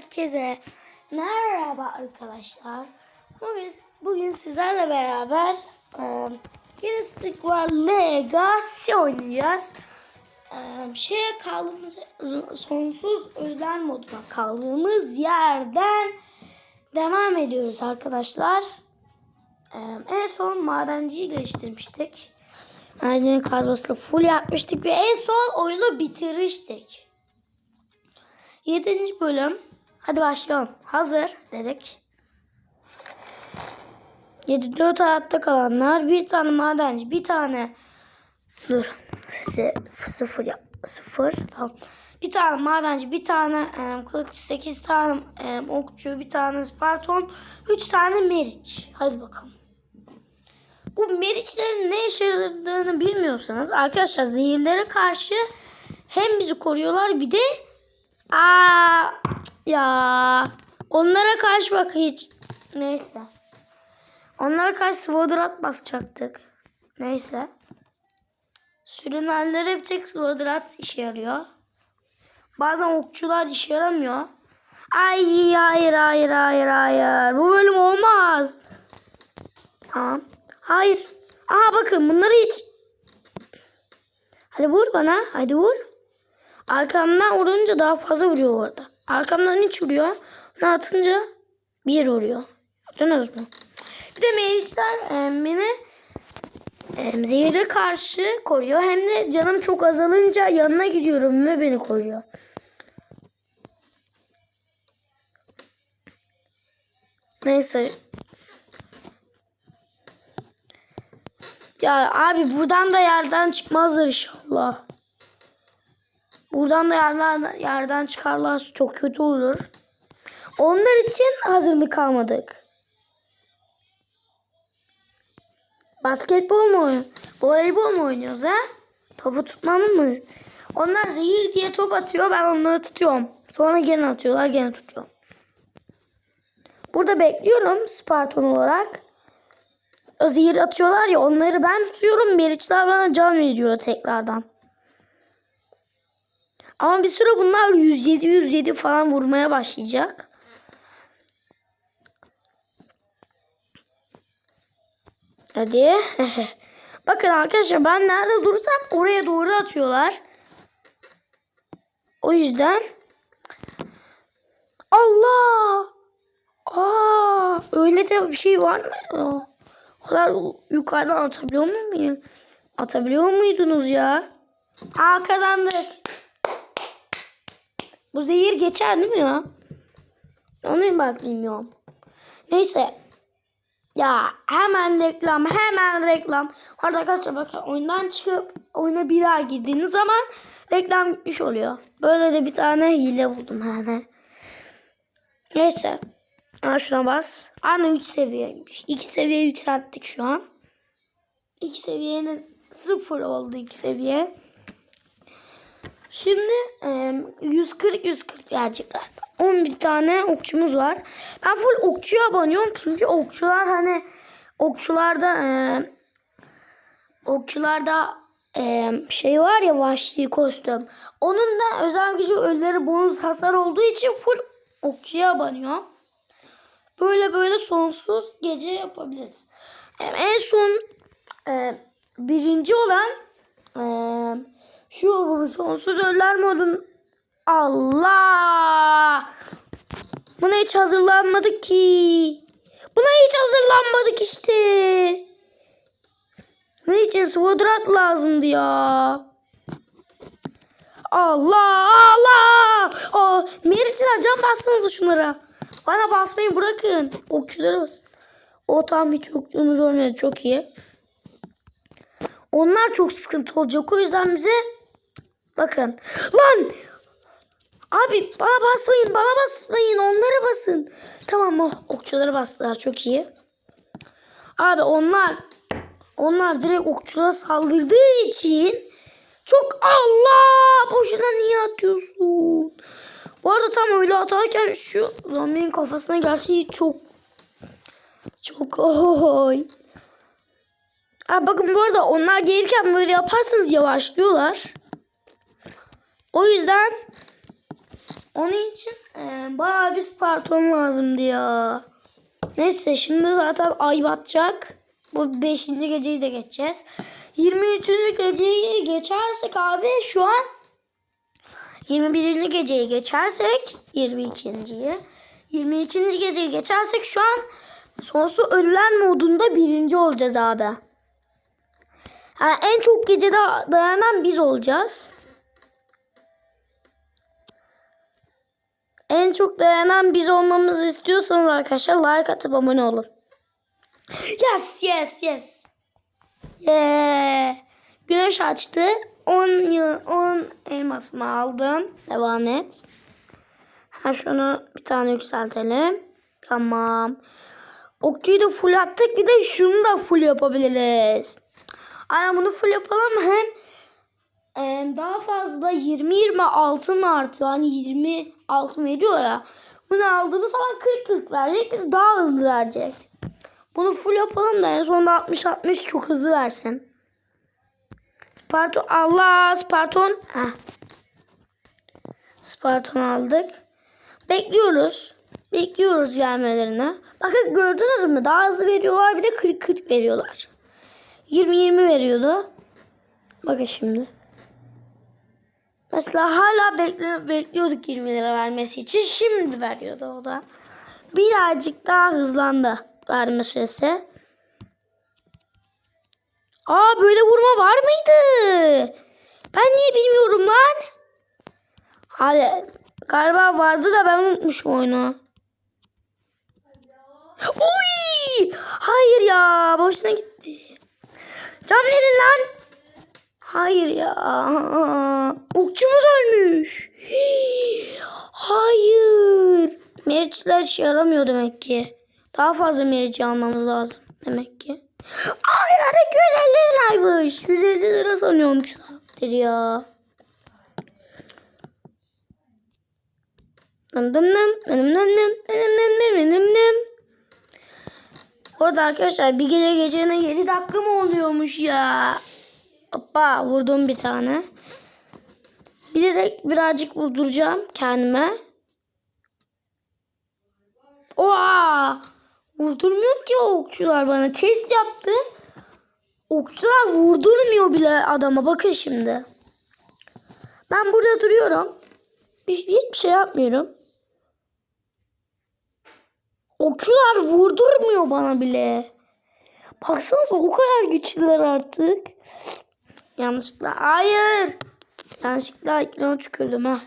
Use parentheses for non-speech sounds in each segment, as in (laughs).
Herkese merhaba arkadaşlar. Bugün, bugün sizlerle beraber e, Stick War Legacy oynayacağız. E, şeye kaldığımız sonsuz özel moduna kaldığımız yerden devam ediyoruz arkadaşlar. E, en son madenciyi geliştirmiştik. Madencinin kazmasını full yapmıştık ve en son oyunu bitirmiştik. Yedinci bölüm. Hadi başlayalım. Hazır dedik. 7-4 hayatta kalanlar. Bir tane madenci. Bir tane. Dur. Sıfır yap. Sıfır. Tamam. Bir tane madenci. Bir tane e, kılıççı. 8 tane e, okçu. Bir tane sparton. 3 tane meriç. Hadi bakalım. Bu meriçlerin ne işe yaradığını bilmiyorsanız arkadaşlar zehirlere karşı hem bizi koruyorlar bir de Aa ya onlara karşı bak hiç neyse. Onlara karşı svodorat basacaktık. Neyse. Sürünenlere bir tek svodorat işe yarıyor. Bazen okçular işe yaramıyor. Ay hayır hayır hayır hayır. Bu bölüm olmaz. Tamam. Hayır. Aha bakın bunları hiç. Hadi vur bana. Hadi vur. Arkamdan vurunca daha fazla vuruyor orada. Arkamdan hiç vuruyor. Ne atınca bir vuruyor. Yaptınız mı? Bir de meyilçler e, beni e, zehire karşı koruyor. Hem de canım çok azalınca yanına gidiyorum ve beni koruyor. Neyse. Ya abi buradan da yerden çıkmazlar inşallah. Buradan da yerden, yerden çıkarlarsa çok kötü olur. Onlar için hazırlık almadık. Basketbol mu oynuyoruz? Voleybol mu oynuyoruz ha? Topu tutmamız mı? Onlar zehir diye top atıyor ben onları tutuyorum. Sonra gene atıyorlar gene tutuyorum. Burada bekliyorum Spartan olarak. Zehir atıyorlar ya onları ben tutuyorum. Meriçler bana can veriyor tekrardan. Ama bir süre bunlar 107 107 falan vurmaya başlayacak. Hadi. (laughs) Bakın arkadaşlar ben nerede durursam oraya doğru atıyorlar. O yüzden Allah! Aa, öyle de bir şey var mı? O kadar yukarıdan atabiliyor muyum? Atabiliyor muydunuz ya? Aa kazandık. Bu zehir geçer değil mi ya? Onu bak bilmiyorum. Neyse. Ya hemen reklam hemen reklam. Orada arkadaşlar bakın oyundan çıkıp oyuna bir daha girdiğiniz zaman reklam gitmiş oluyor. Böyle de bir tane hile buldum yani. Neyse. Ha şuna bas. Ana 3 seviyeymiş. 2 seviye yükselttik şu an. 2 seviyeniz 0 oldu 2 seviye. Şimdi 140-140 gerçekten. 11 tane okçumuz var. Ben full okçuya abanıyorum çünkü okçular hani okçularda okçularda şey var ya vahşi kostüm. Onun da özel gücü ölüleri bonus hasar olduğu için full okçuya abanıyorum. Böyle böyle sonsuz gece yapabiliriz. En son birinci olan e, şu sonsuz öller modun Allah! Buna hiç hazırlanmadık ki. Buna hiç hazırlanmadık işte. Ne için svodrat lazımdı ya. Allah Allah. O Meriçler can bassanıza şunlara. Bana basmayı bırakın. Okçulara basın. O tam hiç okçumuz olmadı. Çok iyi. Onlar çok sıkıntı olacak. O yüzden bize bakın. Lan! Abi bana basmayın. Bana basmayın. Onlara basın. Tamam mı? Okçulara bastılar. Çok iyi. Abi onlar onlar direkt okçulara saldırdığı için çok Allah! Boşuna niye atıyorsun? Bu arada tam öyle atarken şu zombinin kafasına gelse çok çok oy. Ha bakın bu arada onlar gelirken böyle yaparsanız yavaşlıyorlar. O yüzden Onun için e, bayağı bir Spartan lazımdı ya. Neyse şimdi zaten ay batacak. Bu 5. geceyi de geçeceğiz. 23. geceyi geçersek abi şu an 21. geceyi geçersek 22.yi 22. geceyi geçersek şu an sonsuz ölüler modunda birinci olacağız abi. Yani en çok gecede dayanan biz olacağız. En çok dayanan biz olmamızı istiyorsanız arkadaşlar like atıp abone olun. Yes yes yes. Yeah. Güneş açtı. 10 yıl 10 elmasımı aldım. Devam et. Ha şunu bir tane yükseltelim. Tamam. Okçuyu da full attık. Bir de şunu da full yapabiliriz. Aynen bunu full yapalım. Hem daha fazla 20-20 altın artıyor. Hani 20 altın veriyor ya. Bunu aldığımız zaman 40-40 verecek. Biz daha hızlı verecek. Bunu full yapalım da en sonunda 60-60 çok hızlı versin. Sparton Allah Sparton. Heh. Sparton aldık. Bekliyoruz. Bekliyoruz gelmelerini. Bakın gördünüz mü? Daha hızlı veriyorlar bir de 40-40 veriyorlar. 20-20 veriyordu. Bakın şimdi. Mesela hala bekle, bekliyorduk 20 lira vermesi için. Şimdi veriyordu o da. Birazcık daha hızlandı verme süresi. Aa böyle vurma var mıydı? Ben niye bilmiyorum lan? Abi galiba vardı da ben unutmuşum oyunu. Uy! Hayır ya boşuna gitti. Can verin lan. Hayır ya. Okçumuz ölmüş. (gasps) Hayır. Meriçler işe yaramıyor demek ki. Daha fazla meriç almamız lazım demek ki. Hayır 250 liraymış. 150 lira sanıyorum ki saattir ya. Dım dım dım dım dım dım dım dım dım dım. Orada arkadaşlar bir gece gecene 7 dakika mı oluyormuş ya? Hoppa vurdum bir tane. De birazcık vurduracağım kendime. Oha! Vurdurmuyor ki okçular bana. Test yaptım. Okçular vurdurmuyor bile adama. Bakın şimdi. Ben burada duruyorum. Bir, hiçbir şey yapmıyorum. Okçular vurdurmuyor bana bile. Baksanıza o kadar güçlüler artık. Yanlışlıkla. Hayır. Yanlışlıkla ekrana tükürdüm ha.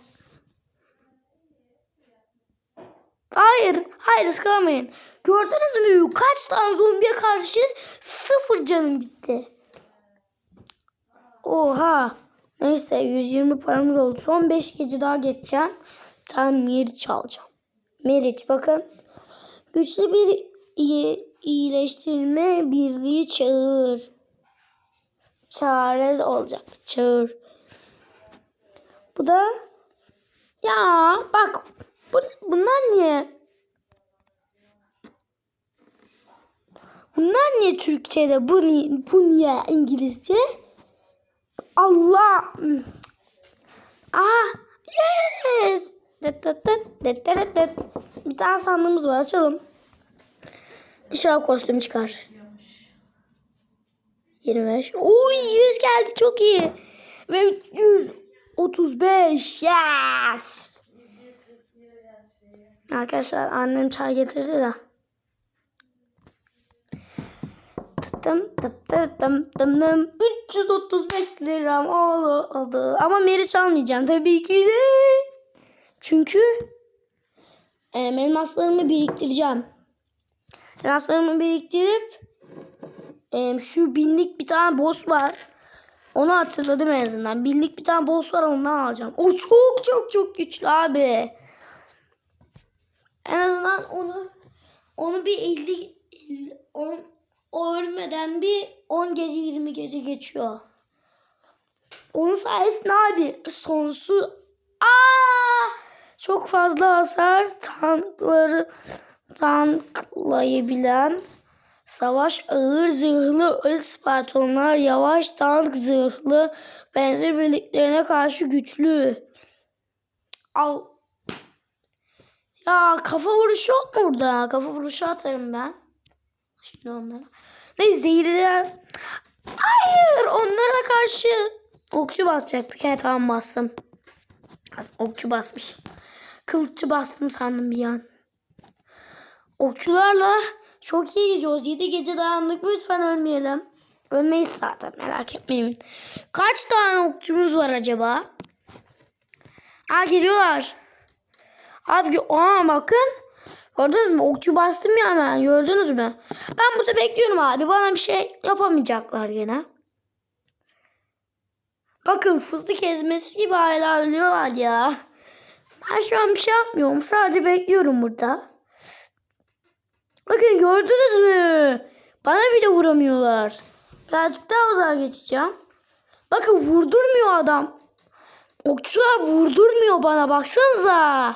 Hayır. Hayır ıskalamayın. Gördünüz mü? Kaç tane zombiye karşı sıfır canım gitti. Oha. Neyse 120 paramız oldu. Son 5 gece daha geçeceğim. Bir tane Meriç alacağım. Meriç bakın. Güçlü bir iyi, iyileştirme birliği çağır. Çare olacak. Çağır. Bu da ya bak bu, bunlar niye Bunlar niye Türkçe'de? Bu, ni- bu niye İngilizce? Allah. Ah. Yes. Dıt dıt dıt dıt dıt dıt. Bir tane sandığımız var. Açalım. İnşallah kostüm çıkar. 25. Oy 100 geldi. Çok iyi. Ve 335. Yes. Arkadaşlar annem çay getirdi de. Dım dım dım dım dım. 335 liram oldu, oldu. Ama Meriç almayacağım tabii ki de. Çünkü e, elmaslarımı biriktireceğim. Elmaslarımı biriktirip e, şu binlik bir tane boss var. Onu hatırladım en azından. Binlik bir tane boss var ondan alacağım. O çok çok çok güçlü abi. En azından onu onu bir 50, 50 on, o ölmeden bir 10 gece 20 gece geçiyor. Onun sayesinde abi sonsuz Aa! çok fazla hasar tankları tanklayabilen savaş ağır zırhlı ölü Spartonlar yavaş tank zırhlı benzer birliklerine karşı güçlü. Al Ya kafa vuruşu yok mu burada? Kafa vuruşu atarım ben. Şimdi onlara. Ve zehirliler. Hayır onlara karşı okçu basacaktık. Evet tamam bastım. As- Okçu basmış. Kılıççı bastım sandım bir an. Okçularla çok iyi gidiyoruz. 7 gece dayandık. Lütfen ölmeyelim. Ölmeyiz zaten merak etmeyin. Kaç tane okçumuz var acaba? Ha geliyorlar. Abi aa bakın. Gördünüz mü? Okçu bastım ya hemen. Gördünüz mü? Ben burada bekliyorum abi. Bana bir şey yapamayacaklar gene. Bakın fıstık ezmesi gibi hala ölüyorlar ya. Ben şu an bir şey yapmıyorum. Sadece bekliyorum burada. Bakın gördünüz mü? Bana bile vuramıyorlar. Birazcık daha uzağa geçeceğim. Bakın vurdurmuyor adam. Okçular vurdurmuyor bana baksanıza.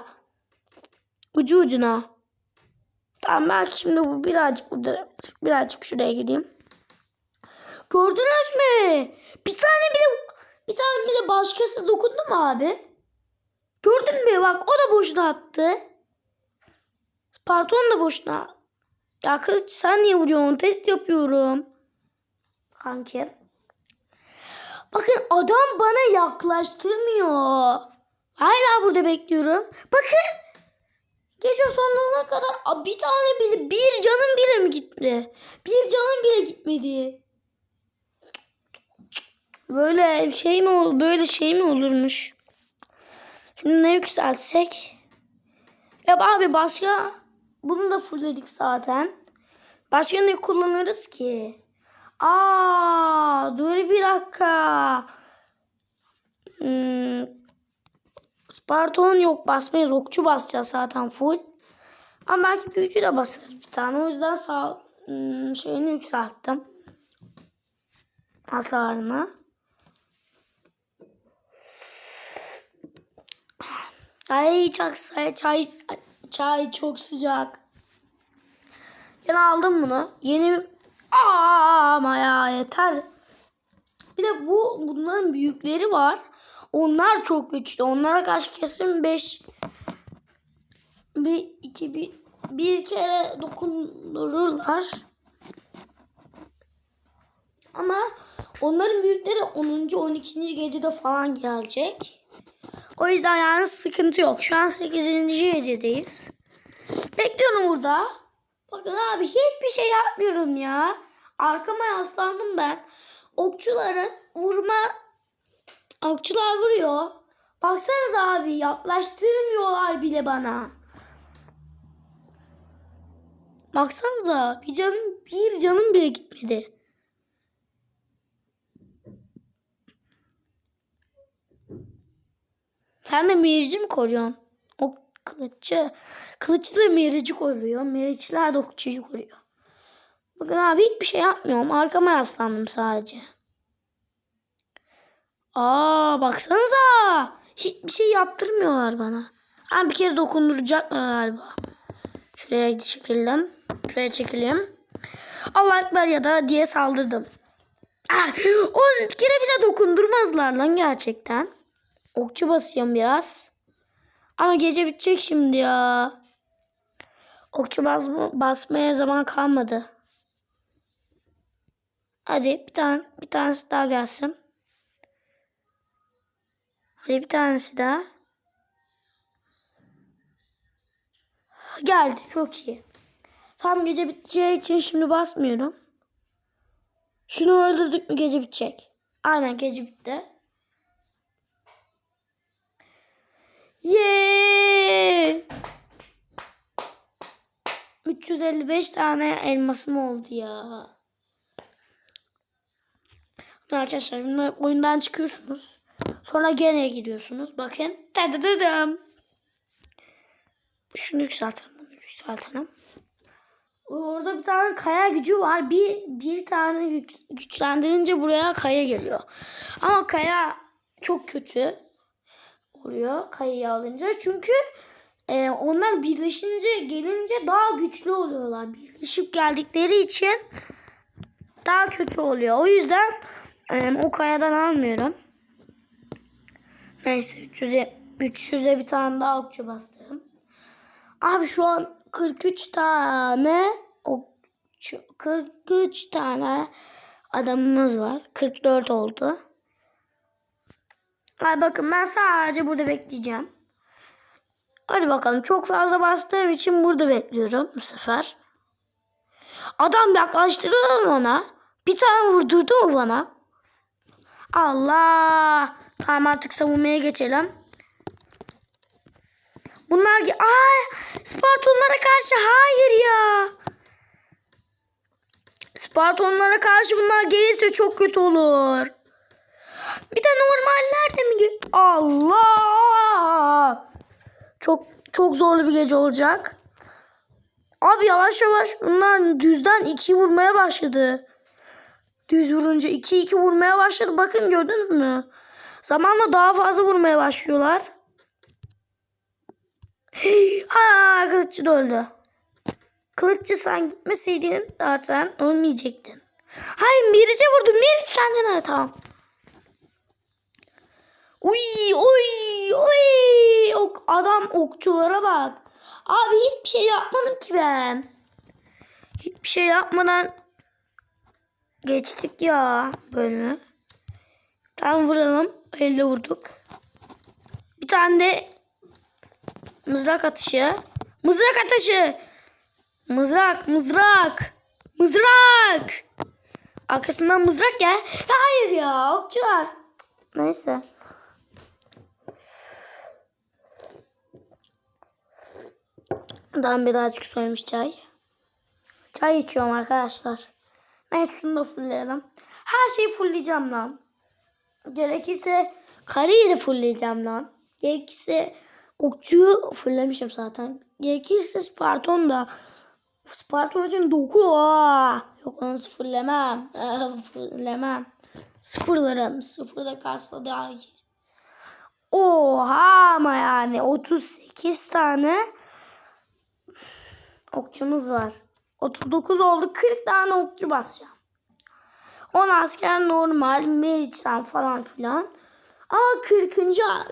Ucu ucuna. Tamam belki şimdi bu birazcık burada birazcık şuraya gideyim. Gördünüz mü? Bir tane bile bir tane bile başkası dokundu mu abi? Gördün mü? Bak o da boşuna attı. Sparton da boşuna. Ya kız sen niye vuruyorsun? Test yapıyorum. Kanki. Bakın adam bana yaklaştırmıyor. Hala burada bekliyorum. Bakın. Gece sonuna kadar bir tane bile bir canım bile mi gitti? Bir canım bile gitmedi. Böyle şey mi böyle şey mi olurmuş? Şimdi ne yükseltsek? Ya abi başka bunu da fullledik zaten. Başka ne kullanırız ki? Aa, dur bir dakika. Hmm, Sparton yok basmayız. Okçu basacağız zaten full. Ama belki büyücü de basarız bir tane. O yüzden sağ hmm, şeyini yükselttim. Hasarını. Ay çay, çay, çay çok sıcak. Yine aldım bunu. Yeni ama ya yeter. Bir de bu bunların büyükleri var. Onlar çok güçlü. Onlara karşı kesin 5 bir iki bir, bir kere dokundururlar. Ama onların büyükleri 10. 12. gecede falan gelecek. O yüzden yani sıkıntı yok. Şu an 8. gecedeyiz. Bekliyorum burada. Bakın abi hiçbir şey yapmıyorum ya. Arkama yaslandım ben. Okçuların vurma okçular vuruyor. Baksanıza abi yaklaştırmıyorlar bile bana. Baksanıza bir canım bir canım bile gitmedi. Sen de mirici mi koruyorsun? O kılıççı. Kılıçlı mirici koruyor. Miriciler de okçuyu koruyor. Bakın abi hiçbir şey yapmıyorum. Arkama yaslandım sadece. Aa baksanıza. Hiçbir şey yaptırmıyorlar bana. Ha bir kere dokunduracaklar galiba. Şuraya çekelim. Şuraya çekelim. Allah ekber ya da diye saldırdım. Ah, on kere bile dokundurmazlar lan gerçekten. Okçu basıyorum biraz. Ama gece bitecek şimdi ya. Okçu basma, basmaya zaman kalmadı. Hadi bir tane bir tanesi daha gelsin. Hadi bir tanesi daha. Geldi çok iyi. Tam gece biteceği için şimdi basmıyorum. Şunu öldürdük mü gece bitecek. Aynen gece bitti. 355 tane elmasım oldu ya. Arkadaşlar şimdi oyundan çıkıyorsunuz. Sonra gene giriyorsunuz. Bakın. Tadadadım. Şunu yükseltelim. Bunu yükseltelim. Orada bir tane kaya gücü var. Bir bir tane güç, güçlendirince buraya kaya geliyor. Ama kaya çok kötü oluyor kayayı alınca. Çünkü e, onlar birleşince gelince daha güçlü oluyorlar. Birleşip geldikleri için daha kötü oluyor. O yüzden e, o kayadan almıyorum. Neyse 300'e 300'e bir tane daha okçu bastım. Abi şu an 43 tane okçu 43 tane adamımız var. 44 oldu. Hadi bakın ben sadece burada bekleyeceğim. Hadi bakalım çok fazla bastığım için burada bekliyorum bu sefer. Adam yaklaştıralım ona. Bir tane vurdurdu mu bana? Allah. Tamam artık savunmaya geçelim. Bunlar ge- Ay, Spartonlara karşı hayır ya. Spartonlara karşı bunlar gelirse çok kötü olur. Bir de normaller de mi? Allah! Çok çok zorlu bir gece olacak. Abi yavaş yavaş bunlar düzden iki vurmaya başladı. Düz vurunca iki iki vurmaya başladı. Bakın gördünüz mü? Zamanla daha fazla vurmaya başlıyorlar. Aa kılıççı da öldü. Kılıççı sen gitmeseydin zaten ölmeyecektin. Hayır Meriç'e vurdum. Meriç kendine tamam. Uy uy uy. Ok, adam okçulara bak. Abi hiçbir şey yapmadım ki ben. Hiçbir şey yapmadan geçtik ya bölümü. Tam vuralım. Elle vurduk. Bir tane de mızrak atışı. Mızrak atışı. Mızrak, mızrak. Mızrak. Arkasından mızrak ya. Hayır ya okçular. Neyse. Daha birazcık soymuş çay. Çay içiyorum arkadaşlar. Evet şunu da fullleyelim. Her şeyi fullleyeceğim lan. Gerekirse kareyi de fullleyeceğim lan. Gerekirse okçuyu fulllemişim zaten. Gerekirse Sparton da. Sparton için doku. Aa! Yok onu fullemem. (laughs) fullemem. Sıfırlarım. Sıfırda kalsa daha iyi. Oha ama yani 38 tane okçumuz var. 39 oldu. 40 tane okçu basacağım. 10 asker normal. Meriç'ten falan filan. Aa 40.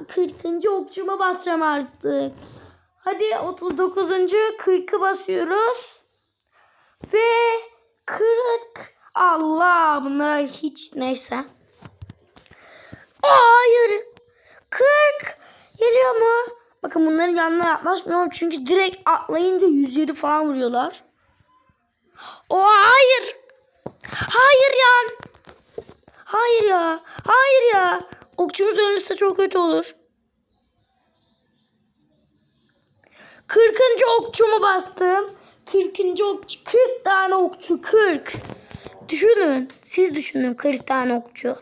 40. okçuma basacağım artık. Hadi 39. 40'ı basıyoruz. Ve 40. Allah bunlar hiç neyse. Aa, hayır. 40. Geliyor mu? Bakın bunların yanına yaklaşmıyorum çünkü direkt atlayınca 107 falan vuruyorlar. O hayır. Hayır ya. Hayır ya. Hayır ya. Okçumuz ölürse çok kötü olur. 40. okçumu bastım. 40. okçu. 40 tane okçu. 40. Düşünün. Siz düşünün 40 tane okçu.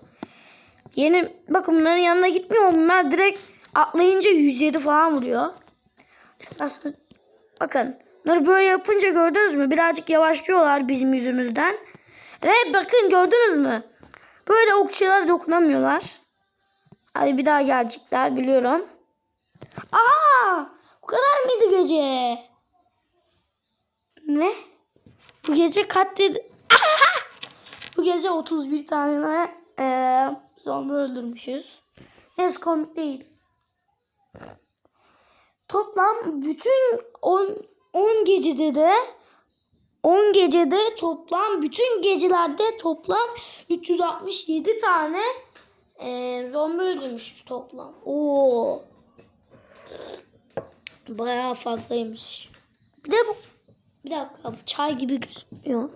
Yeni bakın bunların yanına gitmiyor. Bunlar direkt atlayınca 107 falan vuruyor. İsterseniz bakın. Bunları böyle yapınca gördünüz mü? Birazcık yavaşlıyorlar bizim yüzümüzden. Ve bakın gördünüz mü? Böyle okçular dokunamıyorlar. Hadi bir daha gelecekler biliyorum. Aa! Bu kadar mıydı gece? Ne? Bu gece katledi... Bu gece 31 tane eee zombi öldürmüşüz. Neyse komik değil. Toplam bütün 10 10 gecede de 10 gecede toplam bütün gecelerde toplam 367 tane eee zombi öldürmüşüz toplam. Oo. Bayağı fazlaymış. Bir de bu bir dakika çay gibi gözüküyor.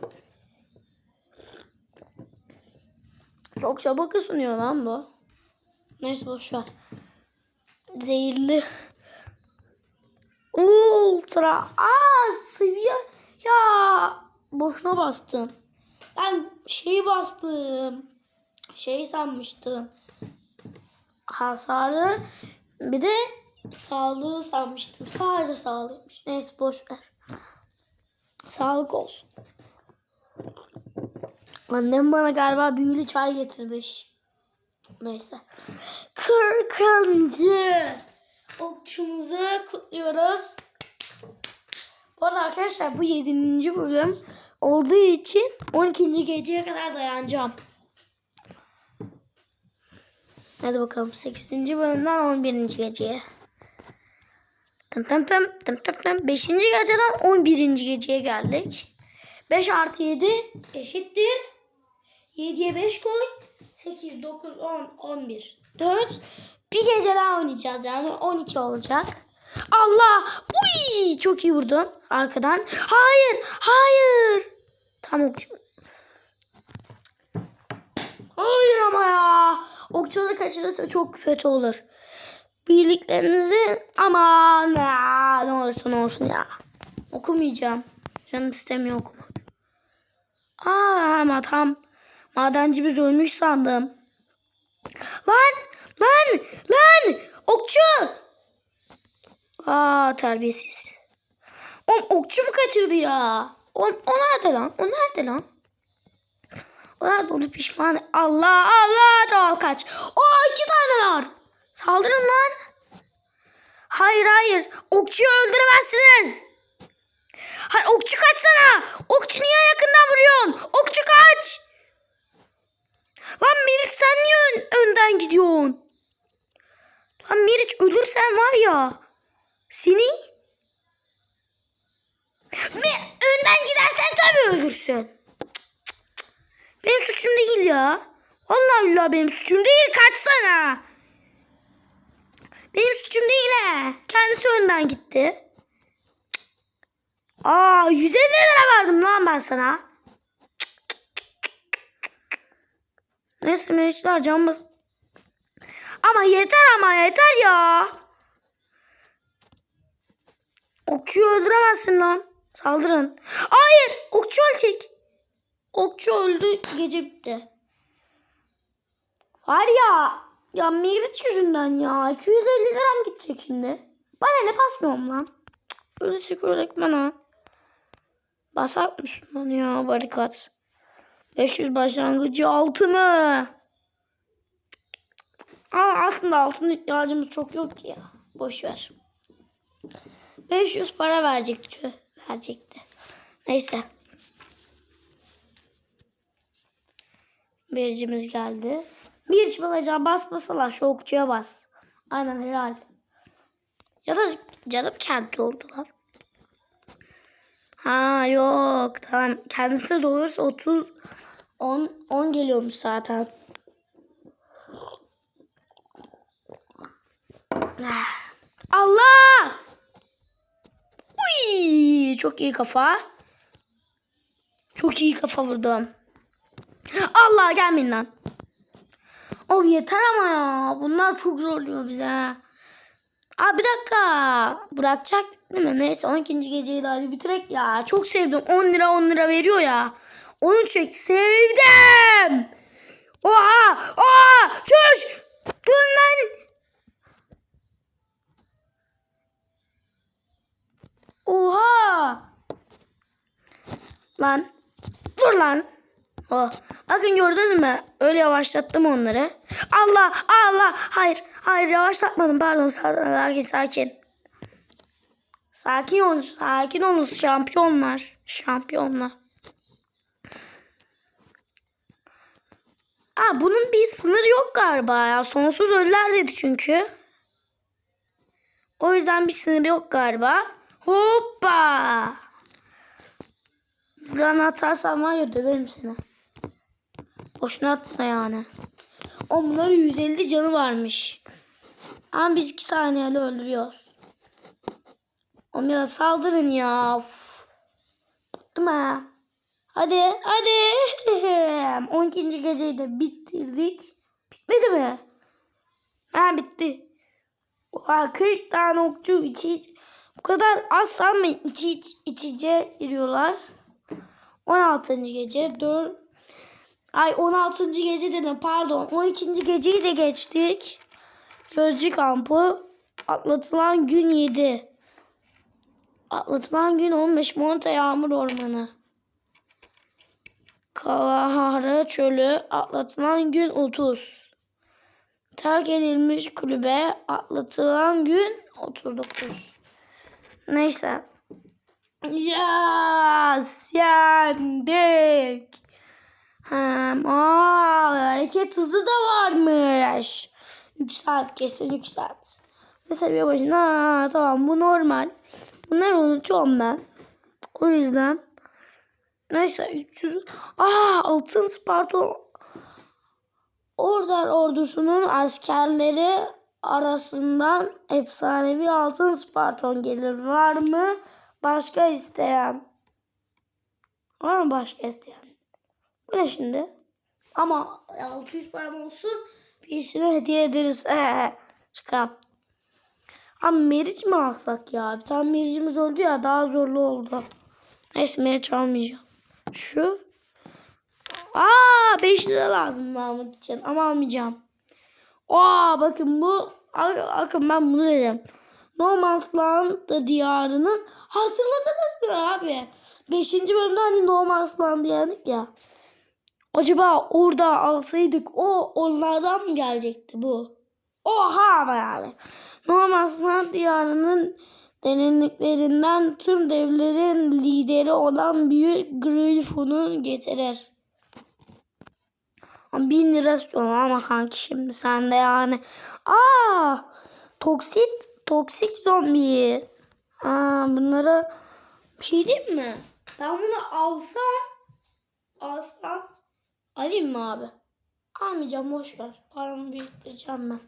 Çok çabuk ısınıyor lan bu. Neyse boşver. Zehirli. Ultra. Aa seviye. Ya boşuna bastım. Ben şeyi bastım. Şey sanmıştım. Hasarı. Bir de sağlığı sanmıştım. Sadece sağlığıymış. Neyse boşver. Sağlık olsun. Annem bana galiba büyülü çay getirmiş. Neyse. Kırkıncı okçumuzu kutluyoruz. Bu arada arkadaşlar bu 7. bölüm olduğu için 12. geceye kadar dayanacağım. Hadi bakalım 8. bölümden 11. geceye. Tım tım tım tım tım tım. Beşinci geceden on birinci geceye geldik. 5 artı 7 eşittir. 7'ye 5 koy. 8, 9, 10, 11, 4. Bir gece daha oynayacağız yani 12 olacak. Allah! Uy! Çok iyi vurdun arkadan. Hayır! Hayır! Tam okçu. Hayır ama ya. Okçuları kaçırırsa çok kötü olur. Birliklerinizi aman ya, ne olursa ne olsun ya. Okumayacağım. Canım istemiyor okumak. Aa ama tam madenci biz ölmüş sandım. Lan lan lan okçu. Aa terbiyesiz. O okçu mu kaçırdı ya? O, o nerede lan? O nerede lan? O nerede onu pişman. Allah Allah tamam kaç. O iki tane var. Saldırın lan. Hayır hayır. Okçuyu öldüremezsiniz. Hayır okçu kaçsana. Okçu niye yakından vuruyorsun? Okçu kaç. Lan Meriç sen niye ön- önden gidiyorsun? Lan Meriç ölürsen var ya. Seni Me önden gidersen tabii ölürsün. Benim suçum değil ya. Vallahi billahi benim suçum değil. Kaçsana. Benim suçum değil he. Kendisi önden gitti. Aa 150 lira verdim lan ben sana. Neyse Meriçler canımız. Ama yeter ama yeter ya. Okçuyu öldüremezsin lan. Saldırın. Hayır. Okçu ölecek. Okçu öldü. Gece bitti. Var ya. Ya Meriç yüzünden ya. 250 liram gidecek şimdi. Bana ne basmıyorum lan. Ölecek öğretmen ha. Basarmış lan ya barikat. 500 başlangıcı altını. Ama aslında altın ihtiyacımız çok yok ki ya. Boş ver. 500 para verecekti. Verecekti. Neyse. Biricimiz geldi. Bir balacağı basmasalar şu okçuya bas. Aynen helal. Ya da canım kendi oldular. Ha yok tamam. Kendisi de olursa 30 10 10 geliyormuş zaten. Allah! Uy, çok iyi kafa. Çok iyi kafa vurdum. Allah gelmeyin lan. Oh yeter ama ya. Bunlar çok zorluyor bize. Aa bir dakika. Bırakacak değil mi? Neyse 12. geceyi de hadi bitirek ya. Çok sevdim. 10 lira 10 lira veriyor ya. Onu çek. Sevdim. Oha! Oha! Çüş! Dur lan! Oha! Lan. Dur lan. Oh. Bakın gördünüz mü? Öyle yavaşlattım onları. Allah! Allah! Hayır. Hayır yavaşlatmadım. Pardon. Sakin sakin. Sakin olun. Sakin olun. Şampiyonlar. Şampiyonlar. Aa, bunun bir sınırı yok galiba ya. Sonsuz ölüler dedi çünkü. O yüzden bir sınırı yok galiba. Hoppa. Zran atarsan var ya döverim seni. Boşuna atma yani. O bunların 150 canı varmış. Ama biz 2 saniyede öldürüyoruz. Ya saldırın ya. Uf. Bıktım ha. Hadi hadi. (laughs) 12. geceyi de bitirdik. Bitmedi mi? Ha bitti. Oha 40 tane okçu içi bu kadar az sanmayın içi iç, içice giriyorlar. 16. gece 4 Ay 16. gece dedim pardon 12. geceyi de geçtik. Gözcü kampı atlatılan gün 7. Atlatılan gün 15 Monte Yağmur Ormanı. Kalahara Çölü atlatılan gün 30. Terk edilmiş kulübe atlatılan gün 39. Neyse. Yes, yendik. Hem, aa, hareket hızı da varmış. Yükselt, kesin yükselt. Ve seviye başına ha, tamam bu normal. Bunları unutuyorum ben. O yüzden neyse 300 Aa altın Sparta Order ordusunun askerleri arasından efsanevi altın Sparton gelir. Var mı başka isteyen? Var mı başka isteyen? Bu ne şimdi? Ama 600 param olsun birisine hediye ederiz. Çıkar. Abi Meriç mi alsak ya? Bir tane Meriç'imiz öldü ya daha zorlu oldu. Neyse Meriç almayacağım. Şu. Aa 5 lira lazım Mahmut için ama almayacağım. Aa bakın bu bakın ben bunu dedim. No Man's Land diyarının hatırladınız mı abi? 5. bölümde hani No Man's Land diyardık ya. Acaba orada alsaydık o onlardan mı gelecekti bu? Oha ama yani. No Man's Land diyarının derinliklerinden tüm devlerin lideri olan Büyük Gryphon'u getirir. Bin lira istiyorum ama kanki şimdi sen de yani. Aa, toksit, toksik zombi. Aa, bunları bir şey diyeyim mi? Ben bunu alsam, alsam alayım mı abi? Almayacağım boş ver. Paramı biriktireceğim ben.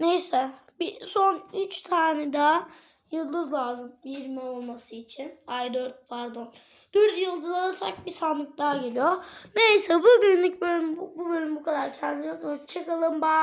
Neyse bir son 3 tane daha yıldız lazım 20 olması için. Ay 4 pardon. 4 yıldız alırsak bir sandık daha geliyor. Neyse bugünlük bölüm, bu bölüm bu kadar. Kendinize. Hoşçakalın. Bye.